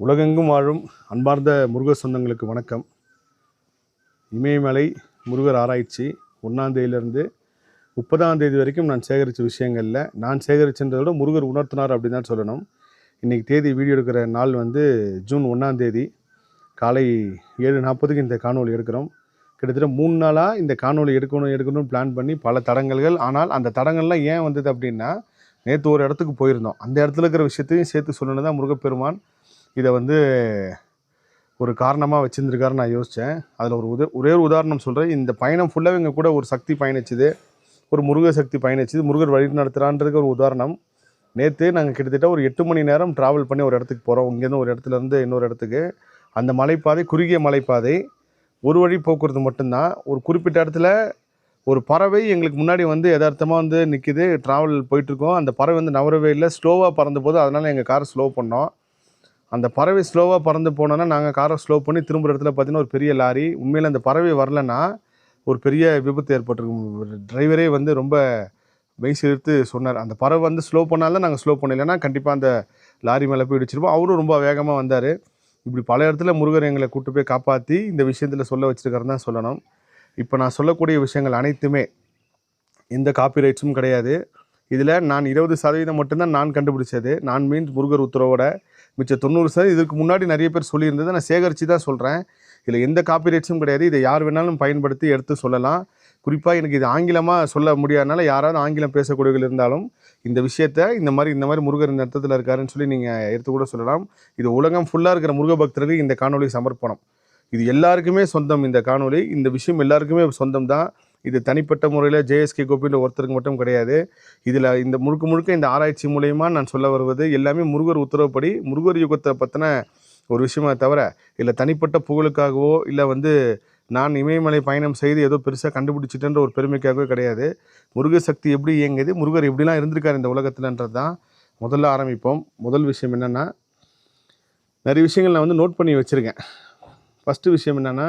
உலகெங்கும் வாழும் அன்பார்ந்த முருகர் சொந்தங்களுக்கு வணக்கம். இமயமலை முருகர் ஆராய்ச்சி ஒன்றாந்தேதியிலேருந்து முப்பதாம் தேதி வரைக்கும் நான் சேகரித்த விஷயங்களில் நான் சேகரிச்சதை விட முருகர் உணர்த்தினார் அப்படின்னு தான் சொல்லணும். இன்றைக்கி தேதி வீடியோ எடுக்கிற நாள் வந்து ஜூன் ஒன்றாந்தேதி காலை ஏழு நாற்பதுக்கு இந்த காணொலி எடுக்கிறோம். கிட்டத்தட்ட மூணு நாளாக இந்த காணொலி எடுக்கணும் எடுக்கணும்னு பிளான் பண்ணி பல தடங்கல்கள். ஆனால் அந்த தடங்கள்லாம் ஏன் வந்தது அப்படின்னா நேற்று ஒரு இடத்துக்கு போயிருந்தோம். அந்த இடத்துல இருக்கிற விஷயத்தையும் சேர்த்து சொல்லணும் தான் முருகப்பெருமான் இதை வந்து ஒரு காரணமாக வச்சுருந்துருக்காருன்னு நான் யோசித்தேன் அதில் ஒரு உத ஒரே ஒரு உதாரணம் சொல்கிறேன் இந்த பயணம் ஃபுல்லாக இவங்க கூட ஒரு சக்தி பயணிச்சுது. ஒரு முருக சக்தி பயணிச்சுது. முருகர் வழி நடத்துகிறான்றதுக்கு ஒரு உதாரணம். நேற்று நாங்கள் கிட்டத்தட்ட ஒரு எட்டு மணி நேரம் ட்ராவல் பண்ணி ஒரு இடத்துக்கு போகிறோம் இங்கேருந்து ஒரு இடத்துல இருந்து இன்னொரு இடத்துக்கு. அந்த மலைப்பாதை குறுகிய மலைப்பாதை. ஒரு வழி போக்குவரத்து மட்டும்தான். ஒரு குறிப்பிட்ட இடத்துல ஒரு பறவை எங்களுக்கு முன்னாடி வந்து எதார்த்தமாக வந்து நிற்கிது ட்ராவல் போயிட்டுருக்கோம் அந்த பறவை வந்து நவரவே இல்லை. ஸ்லோவாக பறந்த போது அதனால் எங்கள் காரை ஸ்லோ பண்ணோம். அந்த பறவை ஸ்லோவாக பறந்து போனோன்னா நாங்கள் காரை ஸ்லோ பண்ணி திரும்புகிற இடத்துல பார்த்தீங்கன்னா ஒரு பெரிய லாரி. உண்மையில் அந்த பறவை வரலன்னா ஒரு பெரிய விபத்து ஏற்பட்டிருக்கும். டிரைவரே வந்து ரொம்ப மெய் சேர்த்து சொன்னார். அந்த பறவை வந்து ஸ்லோ பண்ணால்தான் நாங்கள் ஸ்லோ பண்ணலைன்னா கண்டிப்பாக அந்த லாரி மேலே போய் இடிச்சிருப்போம். அவரும் ரொம்ப வேகமாக வந்தார். இப்படி பல இடத்துல முருகர் எங்களை கூட்டு போய் காப்பாற்றி இந்த விஷயத்தில் சொல்ல வச்சிருக்காருன்னு தான் சொல்லணும். இப்போ நான் சொல்லக்கூடிய விஷயங்கள் அனைத்துமே எந்த காப்பிரைட்ஸும் கிடையாது. இதில் நான் இருபது சதவீதம் மட்டும்தான் நான் கண்டுபிடிச்சது. நான் மீன்ஸ் முருகர் உத்தரவோட மிச்ச தொண்ணூறு சதவீதம் இதுக்கு முன்னாடி நிறைய பேர் சொல்லியிருந்தது நான் சேகரித்து தான் சொல்கிறேன் இதில் எந்த காப்பிரைட்ஸும் கிடையாது. இதை யார் வேணாலும் பயன்படுத்தி எடுத்து சொல்லலாம். குறிப்பாக எனக்கு இது ஆங்கிலமாக சொல்ல முடியாதனால யாராவது ஆங்கிலம் பேசக்கூடியவர்கள் இருந்தாலும் இந்த விஷயத்த இந்த மாதிரி இந்த மாதிரி முருகர் இந்த அர்த்தத்தில் இருக்காருன்னு சொல்லி நீங்கள் எடுத்து கூட சொல்லலாம். இது உலகம் ஃபுல்லாக இருக்கிற முருக பக்தருக்கு இந்த காணொலி சமர்ப்பணம். இது எல்லாருக்குமே சொந்தம் இந்த காணொலி இந்த விஷயம் எல்லாருக்குமே சொந்தம் தான். இது தனிப்பட்ட முறையில் ஜேஎஸ்கே கோபின்ற ஒருத்தருக்கு மட்டும் கிடையாது. இதில் இந்த முழுக்க முழுக்க இந்த ஆராய்ச்சி மூலயமா நான் சொல்ல வருவது எல்லாமே முருகர் உத்தரவுப்படி முருகர் யுகத்தை பற்றின ஒரு விஷயமா தவிர இல்லை தனிப்பட்ட புகழுக்காகவோ இல்லை வந்து நான் இமயமலை பயணம் செய்து ஏதோ பெருசாக கண்டுபிடிச்சிட்டேன்ற ஒரு பெருமைக்காகவே கிடையாது. முருகர் சக்தி எப்படி இயங்குது முருகர் எப்படிலாம் இருந்திருக்கார் இந்த உலகத்தில்ன்றது தான் முதல்ல ஆரம்பிப்போம். முதல் விஷயம் என்னென்னா நிறைய விஷயங்கள் நான் வந்து நோட் பண்ணி வச்சுருக்கேன். ஃபஸ்ட்டு விஷயம் என்னென்னா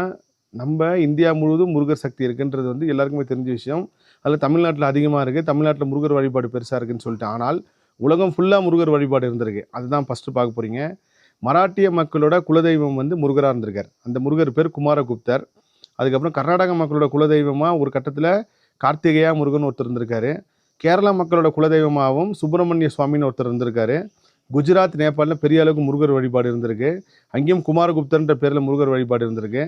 நம்ம இந்தியா முழுவதும் முருகர் சக்தி இருக்குன்றது வந்து எல்லாருக்குமே தெரிஞ்ச விஷயம். அதில் தமிழ்நாட்டில் அதிகமாக இருக்குது தமிழ்நாட்டில் முருகர் வழிபாடு பெருசாக இருக்குன்னு சொல்லிட்டு. ஆனால் உலகம் ஃபுல்லாக முருகர் வழிபாடு இருந்திருக்கு. அதுதான் ஃபஸ்ட்டு பார்க்க போகிறீங்க மராட்டிய மக்களோட குலதெய்வம் வந்து முருகராக இருந்திருக்கார். அந்த முருகர் பேர் குமாரகுப்தர். அதுக்கப்புறம் கர்நாடக மக்களோட குலதெய்வமாக ஒரு கட்டத்தில் கார்த்திகேயா முருகன் ஒருத்தர் இருந்திருக்காரு. கேரளா மக்களோட குலதெய்வமாகவும் சுப்பிரமணிய சுவாமின்னு ஒருத்தர் இருந்திருக்காரு. குஜராத் நேபாளில் பெரிய அளவுக்கு முருகர் வழிபாடு இருந்திருக்கு. அங்கேயும் குமாரகுப்தர்ன்ற பேரில் முருகர் வழிபாடு இருந்திருக்கு.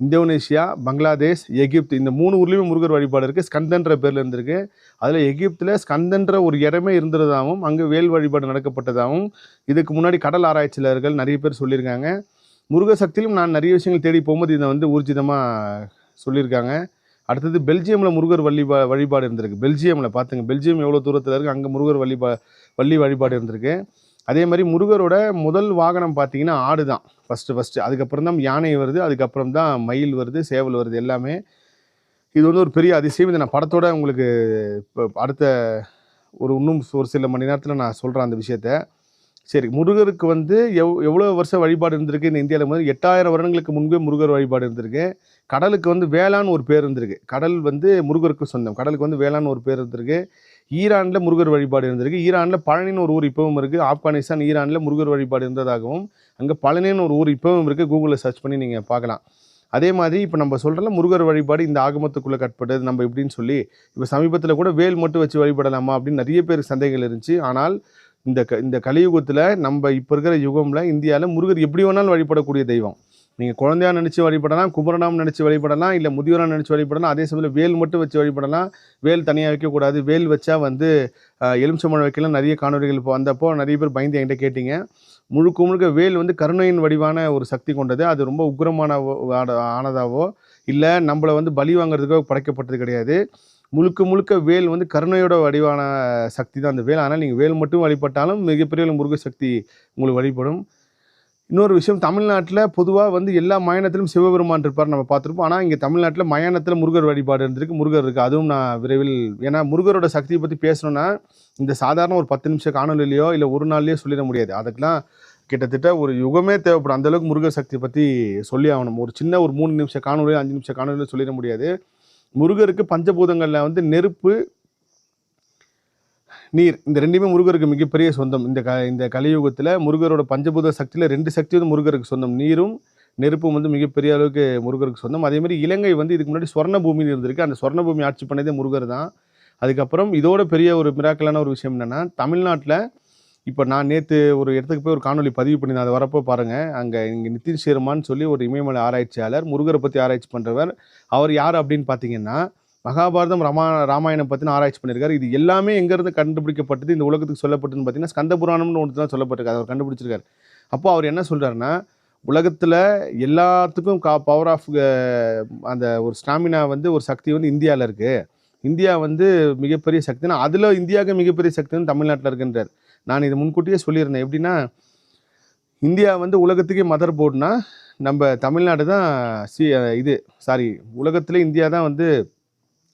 இந்தோனேஷியா பங்களாதேஷ் எகிப்து இந்த மூணு ஊர்லேயுமே முருகர் வழிபாடு இருக்குது ஸ்கந்தன்ற பேரில் இருந்திருக்கு. அதில் எகிப்தில் ஸ்கந்தன்ற ஒரு இடமே இருந்ததாகவும் அங்கே வேல் வழிபாடு நடக்கப்பட்டதாகவும் இதுக்கு முன்னாடி கடல் ஆராய்ச்சியாளர்கள் நிறைய பேர் சொல்லியிருக்காங்க. முருகசக்தியிலும் நான் நிறைய விஷயங்கள் தேடி போகும்போது இதை வந்து ஊர்ஜிதமாக சொல்லியிருக்காங்க. அடுத்தது பெல்ஜியமில் முருகர் வழிபா வழிபாடு இருந்திருக்கு. பெல்ஜியமில் பார்த்துங்க பெல்ஜியம் எவ்வளோ தூரத்தில் இருக்குது அங்கே முருகர் வழிபா வள்ளி வழிபாடு இருந்திருக்கு. அதே மாதிரி முருகரோட முதல் வாகனம் பார்த்தீங்கன்னா ஆடு தான் ஃபஸ்ட்டு ஃபஸ்ட்டு அதுக்கப்புறம் தான் யானை வருது அதுக்கப்புறம் தான் மயில் வருது சேவல் வருது எல்லாமே. இது வந்து ஒரு பெரிய அதிசயம். இதை நான் படத்தோட உங்களுக்கு இப்போ அடுத்த ஒரு இன்னும் ஒரு சில மணி நேரத்தில் நான் சொல்கிறேன் அந்த விஷயத்த. சரி முருகருக்கு வந்து எவ் எவ்வளோ வருஷம் வழிபாடு இருந்திருக்கு? இந்த இந்தியாவில் வந்து எட்டாயிரம் வருடங்களுக்கு முன்பே முருகர் வழிபாடு இருந்திருக்கு. கடலுக்கு வந்து வேளாண் ஒரு பேர் இருந்திருக்கு. கடல் வந்து முருகருக்கு சொந்தம். கடலுக்கு வந்து வேளாண் ஒரு பேர் இருந்திருக்கு. ஈரானில் முருகர் வழிபாடு இருந்திருக்கு. ஈரானில் பழனின்னு ஒரு ஊர் இப்பவும் இருக்குது ஆப்கானிஸ்தான் ஈரானில் முருகர் வழிபாடு இருந்ததாகவும் அங்கே பழனின்னு ஒரு ஊர் இப்பவும் இருக்குது கூகுளில் சர்ச் பண்ணி நீங்கள் பார்க்கலாம். அதே மாதிரி இப்போ நம்ம சொல்கிறல முருகர் வழிபாடு இந்த ஆகமத்துக்குள்ளே கட்பட்டது நம்ம எப்படின்னு சொல்லி இப்போ சமீபத்தில் கூட வேல் மட்டும் வச்சு வழிபடலாமா அப்படின்னு நிறைய பேருக்கு சந்தேகங்கள் இருந்துச்சு. ஆனால் இந்த க இந்த கலியுகத்தில் நம்ம இப்போ இருக்கிற யுகமில் இந்தியாவில் முருகர் எப்படி வேணாலும் வழிபடக்கூடிய தெய்வம். நீங்கள் குழந்தையா நினச்சி வழிபடலாம் குமரனாம் நினச்சி வழிபடலாம் இல்லை முதியோராக நினச்சி வழிபடலாம் அதே சமயத்தில் வேல் மட்டும் வச்சு வழிபடலாம். வேல் தனியாக வைக்கக்கூடாது. வேல் வச்சா வந்து எலுமிச்சம்பழம் வைக்கலாம். நிறைய காணொலிகள் இப்போ வந்தப்போ நிறைய பேர் பயந்து என்கிட்ட கேட்டிங்க. முழுக்க முழுக்க வேல் வந்து கருணையின் வடிவான ஒரு சக்தி கொண்டது. அது ரொம்ப உக்ரமான ஆனதாவோ இல்லை நம்மளை வந்து பலி வாங்குறதுக்கோ படைக்கப்பட்டது கிடையாது. முழுக்க முழுக்க வேல் வந்து கருணையோட வடிவான சக்தி தான் அந்த வேல். ஆனால் நீங்கள் வேல் மட்டும் வழிபட்டாலும் மிகப்பெரிய முருக சக்தி உங்களுக்கு வழிபடும். இன்னொரு விஷயம் தமிழ்நாட்டில் பொதுவாக வந்து எல்லா மயானத்திலும் சிவபெருமான் இருப்பார் நம்ம பார்த்துருப்போம். ஆனால் இங்கே தமிழ்நாட்டில் மயானத்தில் முருகர் வழிபாடு இருந்திருக்கு. முருகர் இருக்குது அதுவும் நான் விரைவில் ஏன்னா முருகரோட சக்தியை பற்றி பேசணுன்னா இந்த சாதாரண ஒரு பத்து நிமிஷம் காணொலிலையோ இல்லை ஒரு நாள்லையோ சொல்லிட முடியாது. அதுக்கெலாம் கிட்டத்தட்ட ஒரு யுகமே தேவைப்படும். அந்தளவுக்கு முருகர் சக்தியை பற்றி சொல்லி ஆகணும். ஒரு சின்ன ஒரு மூணு நிமிஷம் காணொலியோ அஞ்சு நிமிஷம் காணொலியோ சொல்லிட முடியாது. முருகருக்கு பஞ்சபூதங்களில் வந்து நெருப்பு நீர் இந்த ரெண்டுமே முருகருக்கு மிகப்பெரிய சொந்தம். இந்த க இந்த கலியுகத்தில் முருகரோட பஞ்சபூத சக்தியில் ரெண்டு சக்தி வந்து முருகருக்கு சொந்தம். நீரும் நெருப்பும் வந்து மிகப்பெரிய அளவுக்கு முருகருக்கு சொந்தம். அதேமாதிரி இலங்கை வந்து இதுக்கு முன்னாடி சொர்ண பூமியில் இருந்திருக்கு. அந்த சொர்ண பூமி ஆட்சி பண்ணதே முருகர் தான். அதுக்கப்புறம் இதோட பெரிய ஒரு மிராக்கலான ஒரு விஷயம் என்னென்னா தமிழ்நாட்டில் இப்போ நான் நேற்று ஒரு இடத்துக்கு போய் ஒரு காணொலி பதிவு பண்ணியிருந்தேன். அது வரப்போ பாருங்கள் அங்கே இங்கே நிதின் ஷேர்மான்னு சொல்லி ஒரு இமயமலை ஆராய்ச்சியாளர் முருகரை பற்றி ஆராய்ச்சி பண்ணுறவர் அவர் யார் அப்படின்னு பார்த்தீங்கன்னா மகாபாரதம் ராமா ராமாயணம் பற்றின ஆராய்ச்சி பண்ணியிருக்காரு இது எல்லாமே எங்கேருந்து கண்டுபிடிக்கப்பட்டது? இந்த உலகத்துக்கு சொல்லப்பட்டதுன்னு பார்த்தீங்கன்னா ஸ்கந்த புராணம்னு ஒன்று தான் சொல்லப்பட்டிருக்கு. அவர் கண்டுபிடிச்சிருக்காரு. அப்போ அவர் என்ன சொல்கிறாருன்னா உலகத்தில் எல்லாத்துக்கும் கா பவர் ஆஃப் அந்த ஒரு ஸ்டாமினா வந்து ஒரு சக்தி வந்து இந்தியாவில் இருக்குது இந்தியா வந்து மிகப்பெரிய சக்தினா அதில் இந்தியாவுக்கு மிகப்பெரிய சக்தி வந்து தமிழ்நாட்டில் இருக்குன்றார். நான் இது முன்கூட்டியே சொல்லியிருந்தேன். எப்படின்னா இந்தியா வந்து உலகத்துக்கே மதர் போர்டுனா நம்ம தமிழ்நாடு தான் சி இது சாரி உலகத்தில் இந்தியா தான் வந்து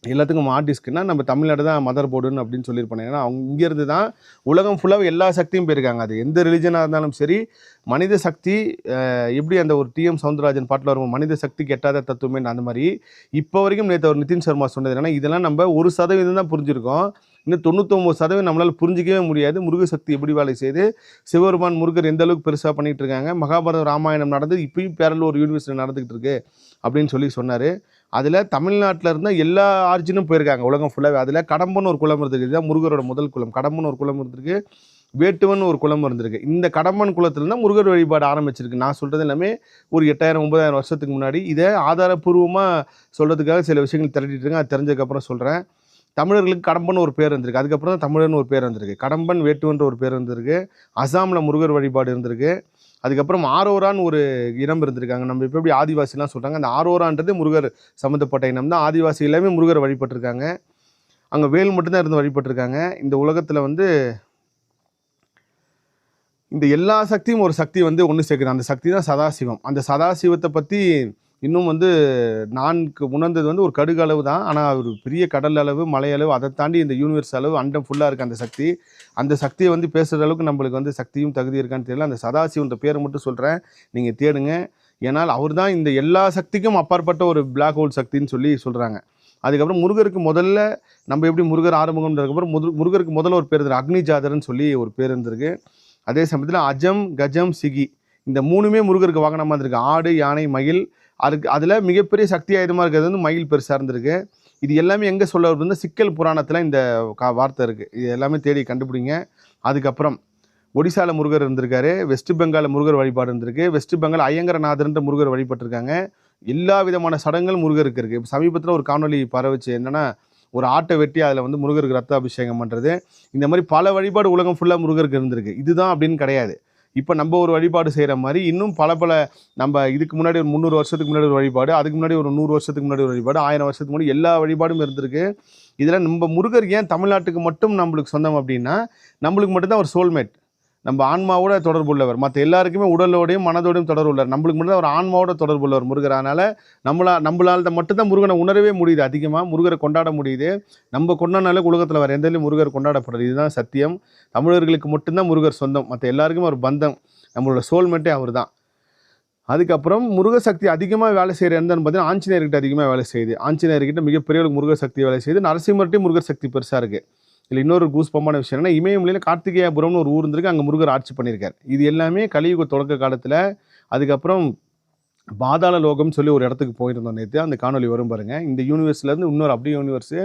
எல்லாத்துக்கும் ஆர்டிஸ்க்குன்னா நம்ம தமிழ்நாடு தான் மதர் போர்டுன்னு அப்படின்னு சொல்லியிருப்பாங்க ஏன்னா அவங்க இங்கேருந்து தான் உலகம் ஃபுல்லாக எல்லா சக்தியும் போயிருக்காங்க அது எந்த ரிலிஜனாக இருந்தாலும் சரி மனித சக்தி எப்படி அந்த ஒரு டிஎம் சவுந்தரராஜன் பாட்டில் வரும் மனித சக்தி கெட்டாத தத்துவமே அந்த மாதிரி. இப்போ வரைக்கும் நேற்று ஒரு நிதின் சர்மா சொன்னது என்னன்னா இதெல்லாம் நம்ம ஒரு சதவீதம் தான் புரிஞ்சிருக்கோம். இன்னும் தொண்ணூத்தொம்பது சதவீதம் நம்மளால் புரிஞ்சிக்கவே முடியாது. முருக சக்தி எப்படி வேலை செய்து சிவபெருமான் முருகர் எந்த அளவுக்கு பெருசாக பண்ணிகிட்டு இருக்காங்க மகாபாரத ராமாயணம் நடந்து இப்பயும் பேரல் ஒரு யூனிவர்சிட்டி நடந்துகிட்டு இருக்கு அப்படின்னு சொல்லி சொன்னார். அதில் தமிழ்நாட்டில் இருந்த எல்லா ஆர்ஜினும் போயிருக்காங்க உலகம் ஃபுல்லாகவே அதில் கடம்பன்னு ஒரு குளம் இருந்திருக்கு இதுதான் முருகரோட முதல் குளம். கடம்பன்னு ஒரு குளம் இருந்திருக்கு வேட்டுவன் ஒரு குளம் இருந்திருக்கு. இந்த கடம்பன் குளத்துல தான் முருகர் வழிபாடு ஆரம்பிச்சிருக்கு. நான் சொல்கிறது எல்லாமே ஒரு எட்டாயிரம் ஒன்பதாயிரம் வருஷத்துக்கு முன்னாடி. இதை ஆதாரப்பூர்வமாக சொல்கிறதுக்காக சில விஷயங்கள் திரட்டிட்டு இருக்கேன். அது தெரிஞ்சதுக்கப்புறம் சொல்கிறேன் தமிழர்களுக்கு கடம்பன் ஒரு பேர் இருந்திருக்கு. அதுக்கப்புறம் தான் தமிழர்னு ஒரு பேர் இருந்திருக்கு. கடம்பன் வேட்டுவன்ற ஒரு பேர் இருந்திருக்கு. அசாமில் முருகர் வழிபாடு இருந்திருக்கு. அதுக்கப்புறம் ஆரோரான்னு ஒரு இனம் இருந்திருக்காங்க. நம்ம இப்போ எப்படி ஆதிவாசிலாம் சொல்கிறாங்க அந்த ஆரோரான்றது முருகர் சம்மந்தப்பட்ட இனம் தான். ஆதிவாசி எல்லாமே முருகர் வழிபட்டிருக்காங்க. அங்கே வேல் மட்டும்தான் இருந்து வழிபட்டிருக்காங்க. இந்த உலகத்தில் வந்து இந்த எல்லா சக்தியும் ஒரு சக்தி வந்து ஒன்று சேர்க்குது. அந்த சக்தி தான் சதாசிவம். அந்த சதாசிவத்தை பற்றி இன்னும் வந்து நான்கு உணர்ந்தது வந்து ஒரு கடுகு அளவு தான். ஆனால் ஒரு பெரிய கடல் அளவு மலை அளவு அதை தாண்டி இந்த யூனிவர்ஸ் அளவு அண்டம் ஃபுல்லாக இருக்குது அந்த சக்தி. அந்த சக்தியை வந்து பேசுகிற அளவுக்கு நம்மளுக்கு வந்து சக்தியும் தகுதி இருக்கான்னு தெரியல. அந்த சதாசிவன்ற பேரை மட்டும் சொல்கிறேன் நீங்கள் தேடுங்க. ஏன்னால் அவர் தான் இந்த எல்லா சக்திக்கும் அப்பாற்பட்ட ஒரு பிளாக் ஹோல் சக்தின்னு சொல்லி சொல்கிறாங்க அதுக்கப்புறம் முருகருக்கு முதல்ல நம்ம எப்படி முருகர் ஆரம்பம்ன்றதுக்கப்புறம் முரு முருகருக்கு முதல்ல ஒரு பேர் இருந்தது அக்னி ஜாதரன்னு சொல்லி ஒரு பேர் இருந்திருக்கு. அதே சமயத்தில் அஜம் கஜம் சிகி இந்த மூணுமே முருகருக்கு வாகனமாக இருந்திருக்கு ஆடு யானை மயில் அதுக்கு அதில் மிகப்பெரிய சக்தி ஆயுதமாக இருக்கிறது வந்து மயில் பெருசாக இருந்திருக்கு இது எல்லாமே எங்கே சொல்ல வருதுன்னா சிக்கல் புராணத்தில் இந்த கா வார்த்தை இருக்குது இது எல்லாமே தேடி கண்டுபிடிங்க. அதுக்கப்புறம் ஒடிசால முருகர் இருந்திருக்காரு வெஸ்ட் பெங்கால் முருகர் வழிபாடு இருந்திருக்கு வெஸ்ட் பெங்கால் ஐயங்கரநாதர்ன்ற முருகர் வழிபட்டிருக்காங்க. எல்லா விதமான சடங்குகள் முருகருக்கு இருக்குது இப்போ சமீபத்தில் ஒரு காணொலி பரவச்சு என்னென்னா ஒரு ஆட்டை வெட்டி அதில் வந்து முருகருக்கு ரத்த அபிஷேகம் பண்ணுறது இந்த மாதிரி பல வழிபாடு உலகம் ஃபுல்லாக முருகருக்கு இருந்திருக்கு. இதுதான் அப்படின்னு கிடையாது. இப்போ நம்ம ஒரு வழிபாடு செய்கிற மாதிரி இன்னும் பல பல நம்ம இதுக்கு முன்னாடி ஒரு முந்நூறு வருஷத்துக்கு முன்னாடி ஒரு வழிபாடு அதுக்கு முன்னாடி ஒரு நூறு வருஷத்துக்கு முன்னாடி ஒரு வழிபாடு ஆயிரம் வருஷத்துக்கு முன்னாடி எல்லா வழிபாடும் இருந்திருக்கு. இதில் நம்ம முருகர் ஏன் தமிழ்நாட்டுக்கு மட்டும் நம்மளுக்கு சொந்தம் அப்படின்னா நம்மளுக்கு மட்டும்தான் ஒரு சோல்மேட் நம்ம ஆன்மாவோட தொடர்பு உள்ளவர் மற்ற எல்லாருக்குமே உடலோடையும் மனதோடையும் தொடர்பு உள்ளவர் நம்மளுக்கு மட்டும் தான் ஒரு ஆன்மாவோட தொடர்பு உள்ளவர் முருகர் அதனால நம்மளா நம்மளால் தான் மட்டும்தான் முருகனை உணரவே முடியுது. அதிகமாக முருகரை கொண்டாட முடியுது. நம்ம கொண்டாடினாலே உலகத்தில் வர எந்த முருகர் கொண்டாடப்படுறது. இதுதான் சத்தியம். தமிழர்களுக்கு மட்டும்தான் முருகர் சொந்தம். மற்ற எல்லாருக்குமே ஒரு பந்தம். நம்மளோட சோல்மெண்ட்டே அவர் தான் அதுக்கப்புறம் முருகசக்தி அதிகமாக வேலை செய்கிற என்னன்னு பார்த்தீங்கன்னா ஆஞ்சநேயர்கிட்ட அதிகமாக வேலை செய்யுது. ஆஞ்சநேயர்கிட்ட மிகப்பெரிய முருகசக்தி வேலை செய்யுது. நரசிம்மர்கிட்டையும் முருகர் சக்தி பெருசாக இருக்குது இதில் இன்னொரு கூஸ்பமான விஷயம் என்னென்னா இமயமலையில் கார்த்திகேயபுரம்னு ஒரு ஊர் இருந்திருக்கு. அங்கே முருகர் ஆட்சி பண்ணியிருக்கார். இது எல்லாமே கலியுக தொடக்க காலத்தில் அதுக்கப்புறம் பாதாள லோகம்னு சொல்லி ஒரு இடத்துக்கு போயிருந்தோம் நேற்று அந்த காணொலி வரும் பாருங்கள் இந்த யூனிவர்ஸ்லேருந்து இன்னொரு அப்படி யூனிவர்ஸு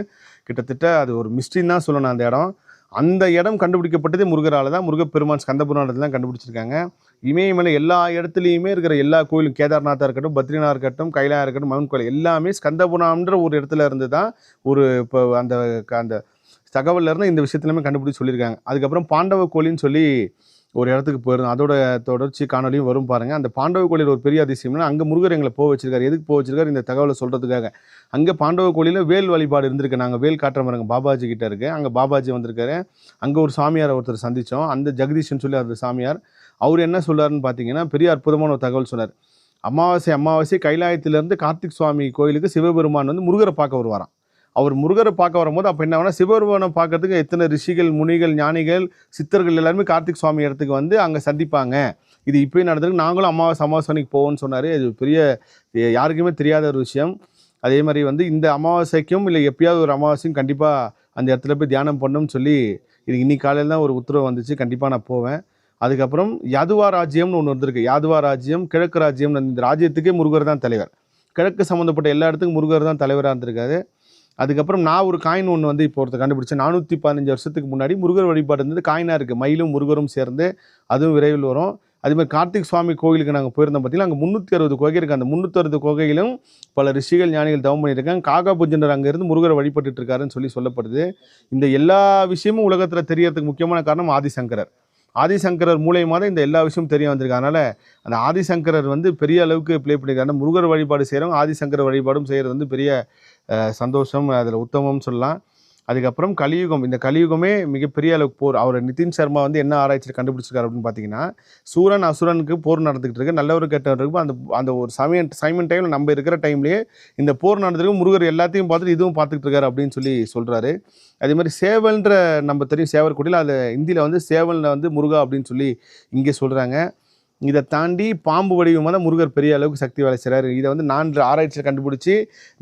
கிட்டத்தட்ட அது ஒரு மிஸ்ட்ரின்னு தான் சொல்லணும் அந்த இடம். அந்த இடம் கண்டுபிடிக்கப்பட்டதே முருகரால் தான். முருகப்பெருமான் ஸ்கந்தபுராணத்தில் தான் கண்டுபிடிச்சிருக்காங்க. இமயமலை எல்லா இடத்துலையுமே இருக்கிற எல்லா கோயிலும் கேதார்நாத்தாக இருக்கட்டும் பத்ரிநாத் இருக்கட்டும் கைலாயா இருக்கட்டும் மவுன் கோயில் எல்லாமே ஸ்கந்தபுராம்ன்ற ஒரு இடத்துல இருந்து தான் ஒரு இப்போ அந்த அந்த தகவல்ல இந்த விஷயத்துலையுமே கண்டுபிடிச்சி சொல்லியிருக்காங்க. அதுக்கப்புறம் பாண்டவ கோழின்னு சொல்லி ஒரு இடத்துக்கு போயிருந்தோம். அதோட தொடர்ச்சி காணொலியும் வரும் பாருங்கள் அந்த பாண்டவ கோழியில் ஒரு பெரிய அதிசயம்னா அங்கே முருகர் எங்களை போக வச்சிருக்காரு. எதுக்கு போக வச்சிருக்காரு? இந்த தகவலை சொல்கிறதுக்காக அங்கே பாண்டவ கோழியில் வேல் வழிபாடு இருந்திருக்கு. நாங்கள் வேல் காட்டுற பாருங்க. பாபாஜி கிட்டே இருக்கு. அங்கே பாபாஜி வந்திருக்காரு. அங்கே ஒரு சாமியார் ஒருத்தர் சந்தித்தோம் அந்த ஜெகதீஷன் சொல்லி அந்த சாமியார். அவர் என்ன சொல்றாருன்னு பார்த்தீங்கன்னா பெரிய அற்புதமான ஒரு தகவல் சொன்னார். அமாவாசை அமாவாசை கைலாயத்திலேருந்து கார்த்திக் சுவாமி கோயிலுக்கு சிவபெருமான் வந்து முருகரை பார்க்க வருவாராம். அவர் முருகரை பார்க்க வரும்போது அப்போ என்ன வேணால் சிவபெருமானை பார்க்கறதுக்கு எத்தனை ரிஷிகள் முனிகள் ஞானிகள் சித்தர்கள் எல்லாருமே கார்த்திக் சுவாமி இடத்துக்கு வந்து அங்கே சந்திப்பாங்க. இது இப்போயும் நடந்திருக்கு. நாங்களும் அமாவாசை அமாவாசனைக்கு போவோம்னு சொன்னார். இது பெரிய யாருக்குமே தெரியாத ஒரு விஷயம். அதே மாதிரி வந்து இந்த அமாவாசைக்கும் இல்லை எப்பயாவது ஒரு அமாவாசையும் கண்டிப்பாக அந்த இடத்துல போய் தியானம் பண்ணணும்னு சொல்லி இது இன்னைக்கு காலையில் தான் ஒரு உத்தரவு வந்துச்சு. கண்டிப்பாக நான் போவேன். அதுக்கப்புறம் யாதுவா ராஜ்யம்னு ஒன்று வந்திருக்கு. யாதுவா ராஜ்யம் கிழக்கு ராஜ்யம் இந்த ராஜ்யத்துக்கே முருகர் தான் தலைவர். கிழக்கு சம்மந்தப்பட்ட எல்லா இடத்துக்கும் முருகர் தான் தலைவராக இருந்திருக்காரு. அதுக்கப்புறம் நான் ஒரு காயின் ஒன்று வந்து இப்போ ஒருத்தர் கண்டுபிடிச்சேன். நானூற்றி பதினஞ்சு வருஷத்துக்கு முன்னாடி முருகர் வழிபாடு இருந்தது. காயினாக இருக்குது மயிலும் முருகரும் சேர்ந்து அதுவும் விரைவில் வரும். அதேமாதிரி கார்த்திக் சுவாமி கோயிலுக்கு நாங்கள் போயிருந்தோம் பார்த்தீங்கன்னா அங்கே முந்நூற்றி அறுபது குகை இருக்குது அந்த முந்நூற்றி அறுபது குகையிலும் பல ரிஷிகள் ஞானிகள் தவம் பண்ணியிருக்காங்க. காகா புஜனர் அங்கேருந்து முருகரை வழிபட்டுட்டு இருக்காருன்னு சொல்லி சொல்லப்படுது. இந்த எல்லா விஷயமும் உலகத்தில் தெரியறதுக்கு முக்கியமான காரணம் ஆதிசங்கரர். ஆதிசங்கரர் மூலியமாக தான் இந்த எல்லா விஷயமும் தெரிய வந்திருக்கு. அதனால் அந்த ஆதிசங்கரர் வந்து பெரிய அளவுக்கு ப்ளே பண்ணியிருக்காரு. முருகர் வழிபாடு செய்கிறவங்க ஆதிசங்கர வழிபாடும் செய்கிறது வந்து பெரிய சந்தோஷம் அதில் உத்தமம்னு சொல்லலாம். அதுக்கப்புறம் கலியுகம். இந்த கலியுகமே மிகப்பெரிய அளவுக்கு போர். அவர் நிதின் சர்மா வந்து என்ன ஆராய்ச்சியில் கண்டுபிடிச்சிருக்காரு அப்படின்னு பார்த்தீங்கன்னா சூரன் அசுரனுக்கு போர் நடந்துகிட்டு இருக்கு. நல்லவர் கெட்டவர் அந்த அந்த ஒரு சமயம் சைமன் டைமில் நம்ம இருக்கிற டைம்லேயே இந்த போர் நடந்துருக்கு முருகர் எல்லாத்தையும் பார்த்துட்டு இதுவும் பார்த்துக்கிட்டு இருக்காரு அப்படின்னு சொல்லி சொல்கிறாரு அதே மாதிரி சேவல்ன்ற நம்ம தெரியும் சேவர் குடியில் அது இந்தியில் வந்து சேவலில் வந்து முருகா அப்படின்னு சொல்லி இங்கே சொல்கிறாங்க இதை தாண்டி பாம்பு வடிவமாக தான் முருகர் பெரிய அளவுக்கு சக்தி வேலை செய்கிறாரு இதை வந்து நான் ஆராய்ச்சியில் கண்டுபிடிச்சி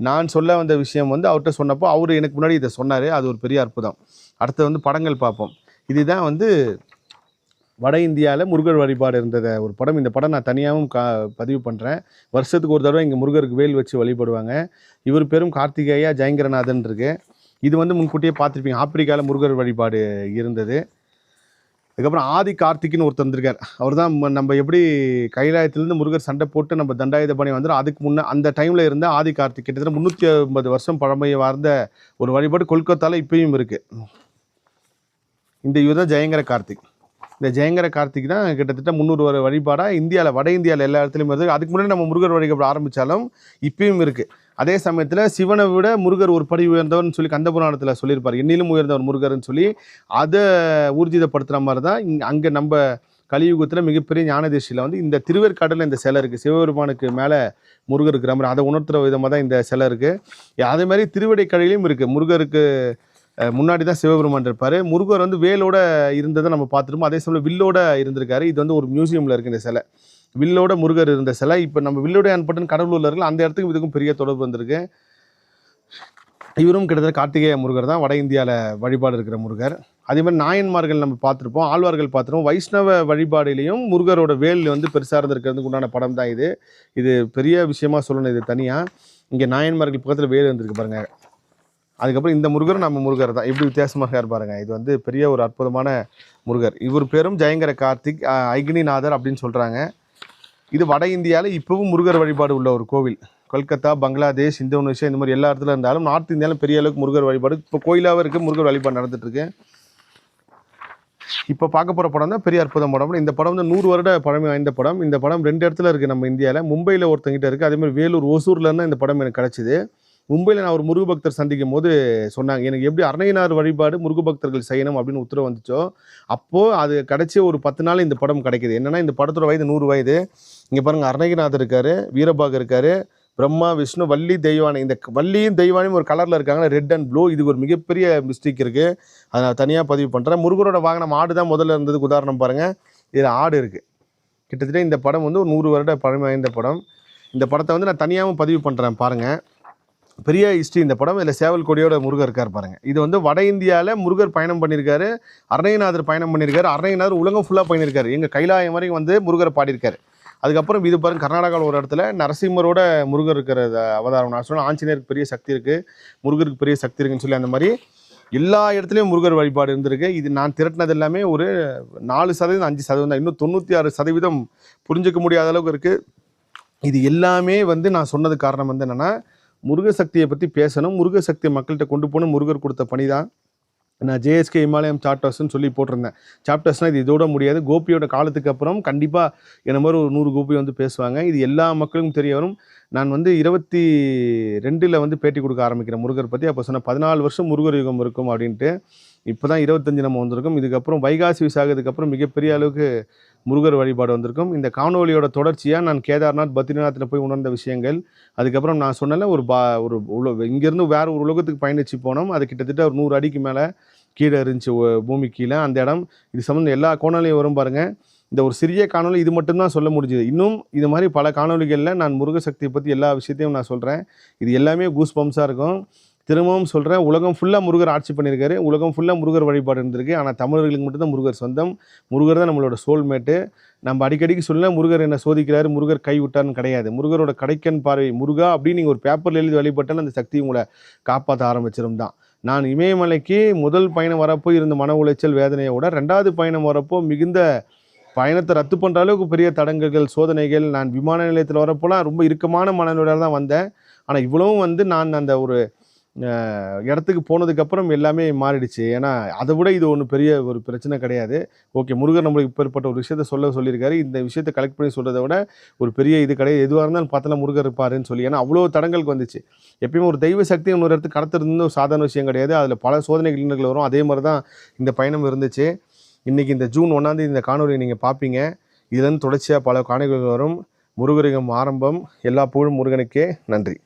நான் சொல்ல வந்த விஷயம் வந்து அவர்கிட்ட சொன்னப்போ அவர் எனக்கு முன்னாடி இதை சொன்னார். அது ஒரு பெரிய அற்புதம். அடுத்து வந்து படங்கள் பார்ப்போம். இதுதான் வந்து வட இந்தியாவில் முருகர் வழிபாடு இருந்தத ஒரு படம். இந்த படம் நான் தனியாகவும் கா பதிவு பண்ணுறேன் வருஷத்துக்கு ஒரு தடவை இங்கே முருகருக்கு வேல் வச்சு வழிபடுவாங்க. இவர் பேரும் கார்த்திகேயா ஜெயங்கரநாதன் இருக்கு. இது வந்து முன்கூட்டியே பார்த்துருப்பீங்க. ஆப்பிரிக்காவில் முருகர் வழிபாடு இருந்தது. அதுக்கப்புறம் ஆதி கார்த்திக்னு ஒருத்தர் இருந்திருக்கார் அவர் தான் நம்ம எப்படி கைலாயத்திலேருந்து முருகர் சண்டை போட்டு நம்ம தண்டாயுதபாணி வந்துடும் அதுக்கு முன்னே அந்த டைமில் இருந்த ஆதி கார்த்திக் கிட்டத்தட்ட முந்நூற்றி ஐம்பது வருஷம் பழமையை வார்ந்த ஒரு வழிபாடு கொல்கத்தாவில் இப்பயும் இருக்குது இந்த இவர் தான் ஜெயங்கர கார்த்திக். இந்த ஜெயங்கர கார்த்திக் தான் கிட்டத்தட்ட முந்நூறு வர வழிபாடாக இந்தியாவில் வட இந்தியாவில் எல்லா இடத்துலையும் இருக்குது அதுக்கு முன்னாடி நம்ம முருகர் வழிபாடு ஆரம்பித்தாலும் இப்பயும் இருக்குது அதே சமயத்தில் சிவனை விட முருகர் ஒரு படி உயர்ந்தவர்னு சொல்லி கந்தபுராணத்தில் சொல்லியிருப்பார். என்னிலும் உயர்ந்தவர் முருகர்னு சொல்லி அதை ஊர்ஜிதப்படுத்துகிற மாதிரி தான் இங்கே அங்கே நம்ம கலியுகத்தில் மிகப்பெரிய ஞானதேசியில் வந்து இந்த திருவேற்காட்டில் இந்த சிலை இருக்குது சிவபெருமானுக்கு மேலே முருகர் இருக்கிற மாதிரி அதை உணர்த்துற விதமாக தான் இந்த சிலை இருக்குது அதே மாதிரி திருவடைக்கடையிலையும் இருக்குது முருகருக்கு முன்னாடி தான் சிவபெருமான் இருப்பார். முருகர் வந்து வேலோட இருந்ததை நம்ம பார்த்துருப்போம். அதே சமயம் வில்லோட இருந்திருக்காரு. இது வந்து ஒரு மியூசியமில் இருக்குது இந்த சிலை. வில்லோட முருகர் இருந்த சிலை இப்போ நம்ம வில்லோட அன்பட்டன் கடலூரில் இருக்கல அந்த இடத்துக்கு இதுக்கும் பெரிய தொடர்பு வந்திருக்கு. இவரும் கிட்டத்தட்ட கார்த்திகேய முருகர் தான் வட இந்தியாவில் வழிபாடு இருக்கிற முருகர். அதே மாதிரி நாயன்மார்கள் நம்ம பார்த்துருப்போம் ஆழ்வார்கள் பார்த்துருப்போம். வைஷ்ணவ வழிபாடுலேயும் முருகரோட வேல் வந்து பெருசாக இருந்திருக்கிறதுக்கு உண்டான படம் தான் இது. இது பெரிய விஷயமா சொல்லணும் இது தனியாக இங்கே நாயன்மார்கள் பக்கத்தில் வேல் இருந்திருக்கு பாருங்க. அதுக்கப்புறம் இந்த முருகர் நம்ம முருகர் தான். எப்படி வித்தியாசமாக இருக்கார் இது வந்து பெரிய ஒரு அற்புதமான முருகர். இவர் பேரும் ஜெயங்கர கார்த்திக் அஹ், அப்படின்னு சொல்கிறாங்க இது வட இந்தியாவில் இப்போவும் முருகர் வழிபாடு உள்ள ஒரு கோவில். கொல்கத்தா பங்களாதேஷ் இந்தோனேஷியா இந்த மாதிரி எல்லா இடத்துல இருந்தாலும் நார்த் இந்தியாவில் பெரிய அளவுக்கு முருகர் வழிபாடு இப்போ கோயிலாகவும் இருக்குது முருகர் வழிபாடு நடந்துட்டு இப்போ பார்க்க போகிற படம் தான் பெரிய அற்புதம் படம். இந்த படம் வந்து நூறு வருட பழமை வாய்ந்த படம். இந்த படம் ரெண்டு இடத்துல இருக்குது நம்ம இந்தியாவில் மும்பையில் ஒருத்தங்கிட்ட இருக்குது அதேமாதிரி வேலூர் ஓசூரில் இருந்தால் இந்த படம் எனக்கு கிடச்சிது. மும்பையில் நான் ஒரு முருக பக்தர் சந்திக்கும் போது சொன்னாங்க எனக்கு எப்படி அருணையனார் வழிபாடு முருக பக்தர்கள் செய்யணும்? அப்படின்னு உத்தரவு வந்துச்சோ. அப்போது அது கிடச்சி ஒரு பத்து நாள் இந்த படம் கிடைக்கிது. என்னன்னா இந்த படத்தோட வயது நூறு வயது. இங்கே பாருங்கள் அருணகிரிநாதர் இருக்கார் வீரபாக இருக்கார் பிரம்மா விஷ்ணு வள்ளி தெய்வானை. இந்த வள்ளியும் தெய்வானையும் ஒரு கலரில் இருக்காங்க ரெட் அண்ட் ப்ளூ இது ஒரு மிகப்பெரிய மிஸ்டேக் இருக்குது அதை நான் தனியாக பதிவு பண்ணுறேன் முருகரோட வாகனம் ஆடு தான் முதல்ல இருந்ததுக்கு உதாரணம் பாருங்கள் இதில் ஆடு இருக்குது கிட்டத்தட்ட இந்த படம் வந்து ஒரு நூறு வருட பழமை வாய்ந்த படம். இந்த படத்தை வந்து நான் தனியாகவும் பதிவு பண்ணுறேன் பாருங்கள் பெரிய ஹிஸ்ட்ரி இந்த படம். இதில் சேவல் கொடியோட முருகர் இருக்கார் பாருங்கள் இது வந்து வட இந்தியாவில் முருகர் பயணம் பண்ணியிருக்காரு அருணைநாதர் பயணம் பண்ணியிருக்காரு அருணைநாதர் உலகம் ஃபுல்லாக பண்ணியிருக்காரு எங்கள் கைலாயம் வரைக்கும் வந்து முருகர் பாடியிருக்காரு. அதுக்கப்புறம் இது பாருங்க கர்நாடகாவில் ஒரு இடத்துல நரசிம்மரோட முருகர் இருக்கிற அவதாரம். நான் சொன்னேன் ஆஞ்சநேயருக்கு பெரிய சக்தி இருக்குது முருகருக்கு பெரிய சக்தி இருக்குன்னு சொல்லி அந்த மாதிரி எல்லா இடத்துலையும் முருகர் வழிபாடு இருந்திருக்கு. இது நான் திரட்டினது எல்லாமே ஒரு நாலு சதவீதம் அஞ்சு சதவீதம் தான். இன்னும் தொண்ணூற்றி ஆறு சதவீதம் புரிஞ்சிக்க முடியாத அளவுக்கு இருக்குது இது எல்லாமே வந்து நான் சொன்னது காரணம் வந்து என்னென்னா முருகசக்தியை பற்றி பேசணும். முருகசக்தியை மக்கள்கிட்ட கொண்டு போகணும். முருகர் கொடுத்த பணி தான் நான் ஜேஎஸ்கே இமாலயம் சாப்டர்ஸ்னு சொல்லி போட்டிருந்தேன். சாப்டர்ஸ்னால் இது இதோட முடியாது. கோபியோட காலத்துக்கு அப்புறம் கண்டிப்பாக என்ன மாதிரி ஒரு நூறு கோபி வந்து பேசுவாங்க. இது எல்லா மக்களுக்கும் தெரிய வரும். நான் வந்து இருபத்தி ரெண்டில் வந்து பேட்டி கொடுக்க ஆரம்பிக்கிறேன் முருகர் பற்றி அப்போ சொன்ன பதினாலு வருஷம் முருகர் யுகம் இருக்கும் அப்படின்ட்டு. இப்போ தான் இருபத்தஞ்சு நம்ம வந்திருக்கோம். இதுக்கப்புறம் வைகாசி விசாகத்துக்கப்புறம் மிகப்பெரிய அளவுக்கு முருகர் வழிபாடு வந்திருக்கும். இந்த காணொலியோட தொடர்ச்சியாக நான் கேதார்நாத் பத்ரிநாத்தில் போய் உணர்ந்த விஷயங்கள். அதுக்கப்புறம் நான் சொன்னல ஒரு பா ஒரு உலோ இங்கேருந்து வேறு ஒரு உலகத்துக்கு பயணிச்சு போனோம். அது கிட்டத்தட்ட ஒரு நூறு அடிக்கு மேலே கீழே இருந்துச்சு பூமி கீழே அந்த இடம் இது சம்மந்த எல்லா கோணலையும் வரும் பாருங்கள் இந்த ஒரு சிறிய காணொளி இது மட்டும்தான் சொல்ல முடிஞ்சுது. இன்னும் இது மாதிரி பல காணொளிகளில் நான் முருக சக்தியை பற்றி எல்லா விஷயத்தையும் நான் சொல்கிறேன் இது எல்லாமே கூஸ் பம்ஸாக இருக்கும். திரும்பவும் சொல்கிறேன் உலகம் ஃபுல்லாக முருகர் ஆட்சி பண்ணியிருக்காரு. உலகம் ஃபுல்லாக முருகர் வழிபாடு இருந்திருக்கு. ஆனால் தமிழர்களுக்கு மட்டும்தான் முருகர் சொந்தம். முருகர் தான் நம்மளோட சோல்மேட்டு நம்ம அடிக்கடிக்கு சொல்ல முருகர் என்ன சோதிக்கிறாரு முருகர் கை விட்டார்னு கிடையாது. முருகரோட கடைக்கன் பார்வை முருகா அப்படின்னு நீங்கள் ஒரு பேப்பரில் எழுதி வழிபட்டாலும் அந்த சக்தி உங்களை காப்பாற்ற ஆரம்பிச்சிரும் தான். நான் இமயமலைக்கு முதல் பயணம் வரப்போ இருந்த மன உளைச்சல் வேதனையோட ரெண்டாவது பயணம் வரப்போ மிகுந்த பயணத்தை ரத்து பண்ணுற அளவுக்கு பெரிய தடங்கல்கள் சோதனைகள் நான் விமான நிலையத்தில் வரப்போலாம் ரொம்ப இறுக்கமான மனநிலையில் தான் வந்தேன். ஆனால் இவ்வளவும் வந்து நான் அந்த ஒரு இடத்துக்கு போனதுக்கப்புறம் எல்லாமே மாறிடுச்சு. ஏன்னா அதை விட இது ஒன்றும் பெரிய ஒரு பிரச்சனை கிடையாது. ஓகே முருகன் நம்மளுக்கு இப்பேற்பட்ட ஒரு விஷயத்த சொல்ல சொல்லியிருக்காரு. இந்த விஷயத்தை கலெக்ட் பண்ணி சொல்கிறத விட ஒரு பெரிய இது கிடையாது. எதுவாக இருந்தாலும் பார்த்தலாம் முருகர் இருப்பாருன்னு சொல்லி. ஏன்னா அவ்வளோ தடங்களுக்கு வந்துச்சு. எப்பயுமே ஒரு தெய்வ சக்தி இன்னொரு இடத்துக்கு கடத்துறது ஒரு சாதாரண விஷயம் கிடையாது. அதில் பல சோதனைகள் கிளினர்கள் வரும். அதே மாதிரி தான் இந்த பயணம் இருந்துச்சு. இன்றைக்கி இந்த ஜூன் ஒன்றாந்தேதி இந்த காணொலியை நீங்கள் பார்ப்பீங்க. இதுலேருந்து தொடர்ச்சியாக பல காணொலிகள் வரும். முருகரிகம் ஆரம்பம். எல்லா புகழும் முருகனுக்கே. நன்றி.